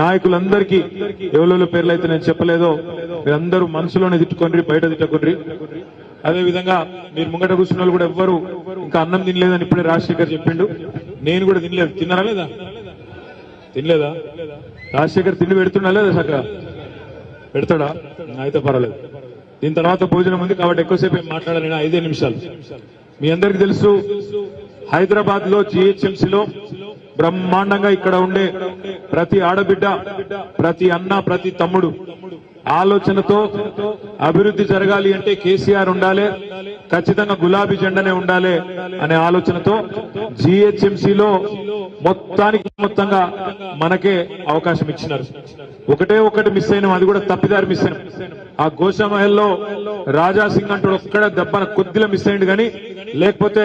నాయకులందరికీ ఎవరెవరి పేర్లు అయితే నేను చెప్పలేదో మీరందరూ మనసులోనే తిట్టుకోండి బయట తిట్టుకోండి అదే విధంగా మీరు ముంగట కూర్చున్న వాళ్ళు కూడా ఎవ్వరు ఇంకా అన్నం తినలేదని ఇప్పుడే రాజశేఖర్ చెప్పిండు. నేను కూడా తినలేదు. తిన్నారా లేదా? తినలేదా? రాజశేఖర్ తిండి పెడుతున్నా లేదా చక్కగా పెడతాడా? అయితే పర్వాలేదు. దీని తర్వాత భోజనం ఉంది కాబట్టి ఎక్కువసేపు ఏం మాట్లాడాలి ఐదే నిమిషాలు. మీ అందరికి తెలుసు హైదరాబాద్లో జిహెచ్ఎంసీలో బ్రహ్మాండంగా ఇక్కడ ఉండే ప్రతి ఆడబిడ్డ ప్రతి అన్న ప్రతి తమ్ముడు ఆలోచనతో అభివృద్ధి జరగాలి అంటే కేసీఆర్ ఉండాలి ఖచ్చితంగా గులాబీ జెండానే ఉండాలి అనే ఆలోచనతో జిహెచ్ఎంసీలో మొత్తానికి మొత్తంగా మనకే అవకాశం ఇచ్చినారు. ఒకటే ఒకటి మిస్ అయినాం అది కూడా తప్పిదారి మిస్ అయినాం. ఆ గోషామహల్లో రాజా సింగ్ అంటాడు ఒక్కడ దెబ్బన కొద్దిలో మిస్ అయింది కానీ లేకపోతే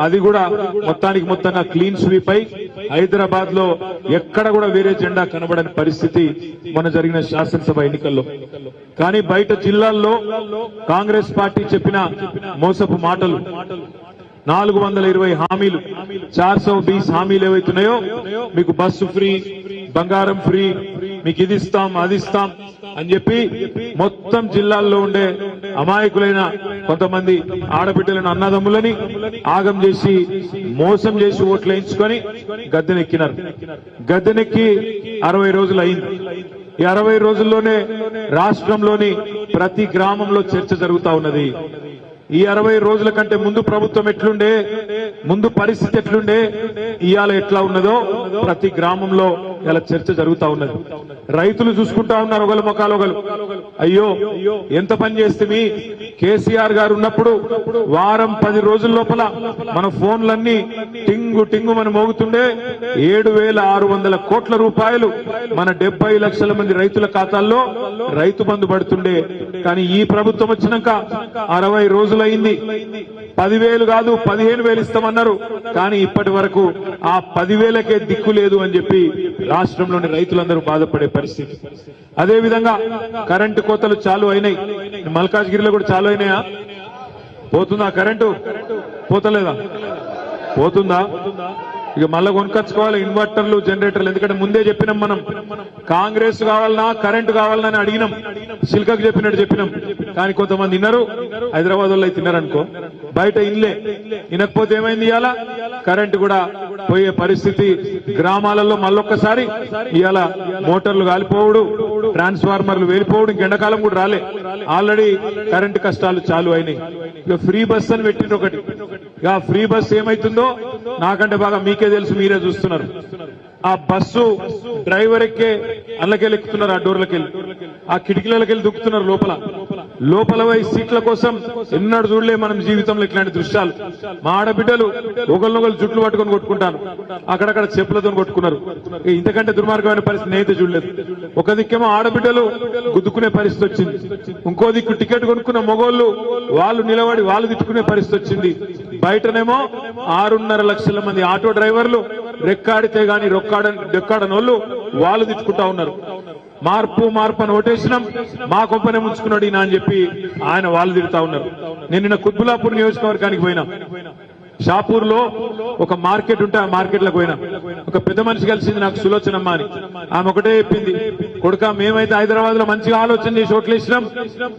అది కూడా మొత్తానికి మొత్తంగా క్లీన్ స్వీప్ అయి హైదరాబాద్లో ఎక్కడ కూడా వేరే జెండా కనబడని పరిస్థితి మన జరిగిన శాసనసభ ఎన్నికల్లో. కానీ బయట జిల్లాల్లో కాంగ్రెస్ పార్టీ చెప్పిన మోసపు మాటలు నాలుగు వందల ఇరవై హామీలు చార్ సో బీస్ హామీలు ఏవైతున్నాయో మీకు బస్సు ఫ్రీ బంగారం ఫ్రీ మీకు ఇది ఇస్తాం అది ఇస్తాం అని చెప్పి మొత్తం జిల్లాల్లో ఉండే అమాయకులైన కొంతమంది ఆడబిడ్డలను అన్నదమ్ములని ఆగం చేసి మోసం చేసి ఓట్లు వేయించుకొని గద్దెనెక్కినారు. గద్దెనెక్కి అరవై రోజులు అయింది. ఈ అరవై రోజుల్లోనే రాష్ట్రంలోని ప్రతి గ్రామంలో చర్చ జరుగుతా ఉన్నది. ఈ అరవై రోజుల కంటే ముందు ప్రభుత్వం ఎట్లుండే? ముందు పరిస్థితి ఎట్లుండే? ఇవాళ ఎట్లా ఉన్నదో ప్రతి గ్రామంలో ఇలా చర్చ జరుగుతా ఉన్నది. రైతులు చూసుకుంటా ఉన్నారు ఒకరు ముఖాలు ఒకరు అయ్యో ఎంత పని చేస్తే కేసీఆర్ గారు ఉన్నప్పుడు వారం పది రోజుల లోపల మన ఫోన్లన్నీ టింగు టింగు మన మోగుతుండే. ఏడు వేల ఆరు వందల కోట్ల రూపాయలు మన డెబ్బై లక్షల మంది రైతుల ఖాతాల్లో రైతు బంధు పడుతుండే. కానీ ఈ ప్రభుత్వం వచ్చినాక అరవై రోజులైంది. పదివేలు కాదు పదిహేను వేలు ఇస్తామన్నారు. కానీ ఇప్పటి వరకు ఆ పదివేలకే దిక్కు లేదు అని చెప్పి రాష్ట్రంలోని రైతులందరూ బాధపడే పరిస్థితి. అదేవిధంగా కరెంటు కోతలు చాలు అయినాయి. మల్కాజ్గిరిలో కూడా చాలు అయినాయా? పోతుందా కరెంటు? పోతలేదా? పోతుందా? ఇక మళ్ళీ కొనుకొచ్చుకోవాలి ఇన్వర్టర్లు జనరేటర్లు. ఎందుకంటే ముందే చెప్పినాం మనం కాంగ్రెస్ కావాలన్నా కరెంటు కావాలన్నా అని అడిగినాం. సిల్కకు చెప్పినట్టు చెప్పినాం. కానీ కొంతమంది విన్నారు హైదరాబాద్ వాళ్ళు అయితే తిన్నారనుకో. బయట ఇన్లే. వినకపోతే ఏమైంది ఇవాళ కరెంటు కూడా పోయే పరిస్థితి గ్రామాలలో మళ్ళొక్కసారి. ఇవాళ మోటార్లు కాలిపోవడు ట్రాన్స్ఫార్మర్లు వేలిపోవడం ఎండాకాలం కూడా రాలే. ఆల్రెడీ కరెంటు కష్టాలు చాలు అయినాయి. ఇక ఫ్రీ బస్ అని పెట్టింది ఒకటి. ఇక ఫ్రీ బస్ ఏమైతుందో నాకంటే బాగా మీకే తెలుసు మీరే చూస్తున్నారు. ఆ బస్సు డ్రైవర్ ఎక్కే అల్లకెళ్ళి ఎక్కుతున్నారు ఆ డోర్లకెళ్ళి ఆ కిటికీలకెళ్ళి దుక్కుతున్నారు లోపల. లోపల పోయి సీట్ల కోసం ఎన్నడూ చూడలే మనం జీవితంలో ఇట్లాంటి దృశ్యాలు. మా ఆడబిడ్డలు ఒకరినొకరు జుట్లు పట్టుకొని కొట్టుకుంటారు. అక్కడక్కడ చెప్పులతో కొట్టుకున్నారు. ఇంతకంటే దుర్మార్గమైన పరిస్థితి నేనైతే చూడలేదు. ఒక దిక్కేమో ఆడబిడ్డలు గుద్దుకునే పరిస్థితి వచ్చింది. ఇంకో దిక్కు టికెట్ కొనుక్కున్న మొగోళ్ళు వాళ్ళు నిలబడి వాళ్ళు తిట్టుకునే పరిస్థితి వచ్చింది. బయటనేమో ఆరున్నర లక్షల మంది ఆటో డ్రైవర్లు రెక్కాడితే గాని రొక్కాడ రెక్కాడనోళ్ళు వాళ్ళు తిట్టుకుంటా ఉన్నారు. మార్పు మార్పు అని ఓటేసినాం. మా కొంపనే ముంచుకున్నాడు ఈయన అని చెప్పి ఆయన వాళ్ళు తిరుగుతా ఉన్నారు. నేను నిన్న కుత్బులాపూర్ నియోజకవర్గానికి పోయినా. షాపూర్లో ఒక మార్కెట్ ఉంటే ఆ మార్కెట్లకు పోయినా. ఒక పెద్ద మనిషి కలిసింది నాకు సులోచనమ్మ అని. ఆమె ఒకటే చెప్పింది కొడుక మేమైతే హైదరాబాద్లో మంచిగా ఆలోచన చేసి ఓట్లు వేసినాం.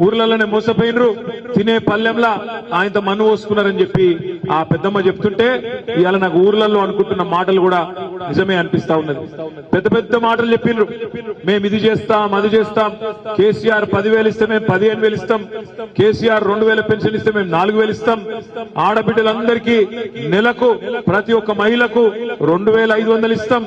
ఊర్లలోనే మోసపోయినరు. తినే పల్లెంలా ఆయనతో మన్ను పోసుకున్నారని చెప్పి ఆ పెద్దమ్మ చెప్తుంటే ఇవాళ నాకు ఊర్లలో అనుకుంటున్న మాటలు కూడా నిజమే అనిపిస్తా ఉన్నది. పెద్ద పెద్ద మాటలు చెప్పిండ్రు మేము ఇది చేస్తాం అది చేస్తాం. కేసీఆర్ పదివేలు ఇస్తే మేము పదిహేను వేలు ఇస్తాం. కేసీఆర్ రెండు వేల పెన్షన్ ఇస్తే మేము నాలుగు వేలు ఇస్తాం. ఆడబిడ్డలందరికీ నెలకు ప్రతి ఒక్క మహిళకు రెండు వేల ఐదు వందలు ఇస్తాం.